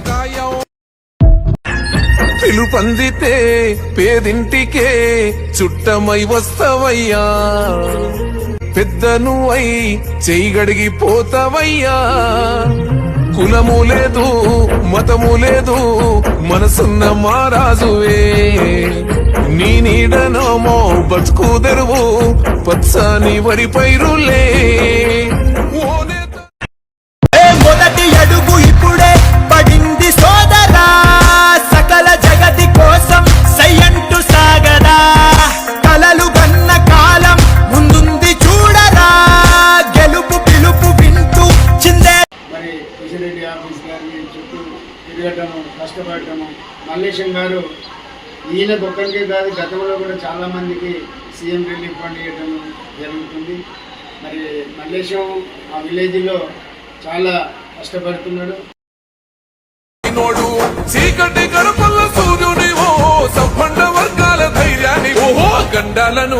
కాయం పిలుపందితే పేదింటికే చుట్టమై వస్తవయ్యా. పెద్దను అయి చేయగడిగి పోతవయ్యా. కులము లేదు మతము లేదు మనసున్న మారాజువే నీ నీడనోమో బతుకు తెరువు పచ్చని వరి పైరులే. మొదటి అడుగు ఇప్పుడే పడింది సోదరా సకల జగతి కోసం సయ్యంటు సాగరా. కలలు కన్న కాలం ముందుంది చూడరా గెలుపు పిలుపు వింటూ చిందే. మరి ప్రెసిడెంట్ ఆఫీస్ గారిని చుట్టూ తిరగటము కష్టపడటము మల్లేశం గారు ఈయన ఒక్కరికే కాదు గతంలో కూడా చాలా మందికి సీఎం రిలీఫ్ ఫండ్ ఇవ్వడం జరుగుతుంది. మరి మల్లేశం ఆ విలేజ్లో చాలా కష్టపడుతున్నాడు. నోడు చీకటి గడపల్ల సూర్యుని ఓ సంపన్న వర్గాల ధైర్యాన్ని ఓహో గండాలను